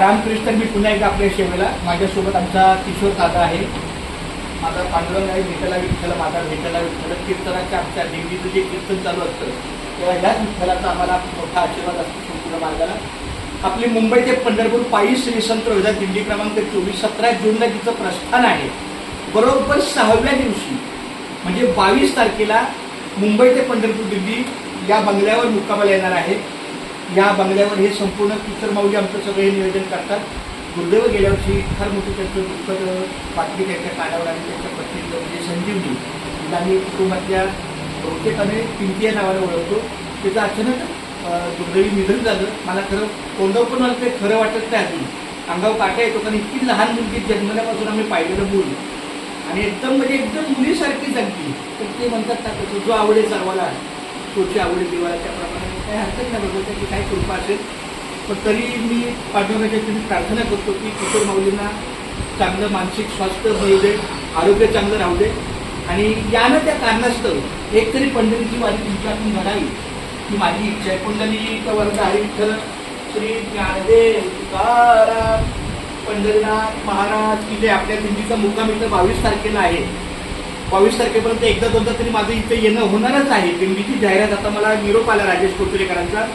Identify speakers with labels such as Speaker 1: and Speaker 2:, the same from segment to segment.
Speaker 1: रामकृष्ण मी पुन्हा एकदा आपल्या सेवेला. माझ्यासोबत आमचा किशोर दादा आहे. माझा पांडुरंग आहे भेटायला विठ्ठल माझा भेटायला विठ्ठल. कीर्तनाच्या आमच्या दिंडीचं जे कीर्तन चालू असतं तेव्हा ह्याच विठ्ठलाचा आम्हाला मोठा आशीर्वाद असतो संपूर्ण मार्गाला. आपली मुंबई ते पंढरपूर पायी श्री संत रोहिदास दिंडी क्रमांक चोवीस सतरा जूनला तिचं प्रस्थान आहे. बरोबर सहाव्या दिवशी म्हणजे बावीस तारखेला मुंबई ते पंढरपूर दिंडी या बंगल्यावर मुक्कामाला येणार आहे. या बंगल्यावर हे संपूर्ण किशोर माऊली आमचं सगळे नियोजन करतात. दुर्दैव गेल्या वर्षी फार मोठी त्यांचं दुःखद बातमी त्यांच्या कानावर आणि त्यांच्या पत्नीचं म्हणजे संजीवनी तिला मी कुटुंबातल्या बहुतेकाने पिंकी या नावाने ओळखतो. त्याचं अचानक दुर्दैवी निधन झालं. मला खरं कोणतं पण मला ते खरं वाटत नाही अजून. अंगावर काटा येतो कारण इतकी लहान मुलगी जन्मल्यापासून आम्ही पाहिलेलं मूल. आणि एकदम म्हणजे एकदम मुलीसारखी जगली. तर ते म्हणतात ना तसं जो आवडे सर्वाला तोची आवडे देवाला त्याप्रमाणे काही हरकत नाही बघत त्याची काही कृपा असेल. पण तरी मी पाठवण्याच्या तुम्ही प्रार्थना करतो की किशोर माऊलींना चांगलं मानसिक स्वास्थ्य मिळू दे आरोग्य चांगलं राहू दे. आणि यानं त्या कारणास्तव एक तरी पंढरीची माझी तुमच्यातून घडावी ही माझी इच्छा आहे. पुंडली वर्ग हरी विठ्ठल श्री ज्ञानदेव तुकाराम पंढरीनाथ महाराज की जे आपल्या दिंडीचा मुक्काम इथं बावीस तारखेला आहे. बावीस तारखेपर्यंत एकदा दोनदा तरी माझं इथं येणं होणारच आहे. दिंडीची जाहिरात आता मला निरोप आला राजेश कोचरेकरांचा.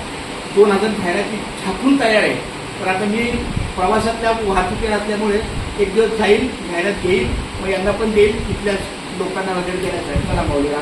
Speaker 1: दोन हजार जाहिराती छापून तयार आहे तर आता मी प्रवासातल्या वाहतुकीत असल्यामुळे एक दिवस जाईल जाहिरात घेईल मग यांना पण देईल इथल्या लोकांना वगैरे देण्याचा आहे मला माऊली